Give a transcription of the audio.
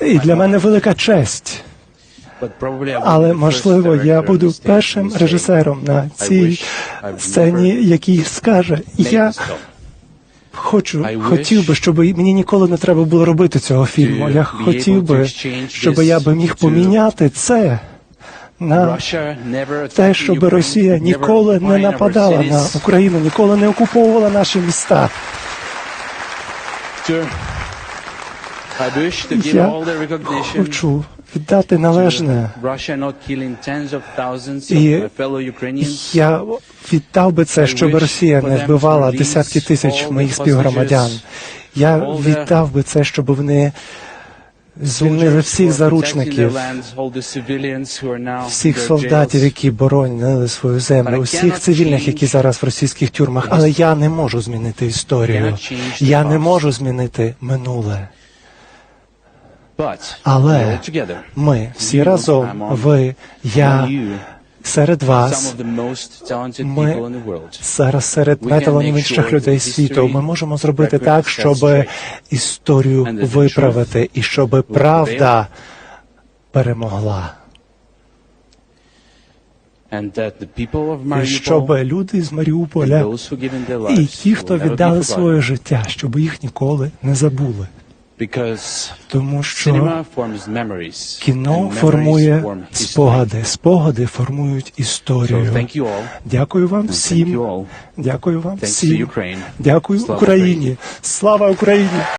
І для мене велика честь. Але можливо я буду першим режисером на цій сцені, який скаже: я хочу, хотів би, щоб мені ніколи не треба було робити цього фільму. Я хотів би, щоб я би міг поміняти це на те, щоб Росія ніколи не нападала на Україну, ніколи не окуповувала наші міста. Я хочу віддати належне. І я віддав би це, щоб Росія не вбивала десятки тисяч моїх співгромадян. Я віддав би це, щоб вони звільнили всіх заручників, всіх солдатів, які боронили свою землю, усіх цивільних, які зараз в російських тюрмах. Але я не можу змінити історію. Я не можу змінити минуле. Але ми всі разом, ви, я, серед вас, ми зараз серед найталановитіших людей світу. Ми можемо зробити так, щоб історію виправити і щоб правда перемогла. І щоб люди з Маріуполя і ті, хто віддали своє життя, щоб їх ніколи не забули. Тому що кіно формує спогади, спогади формують історію. Дякую вам всім. Дякую вам всім. Дякую Україні. Слава Україні!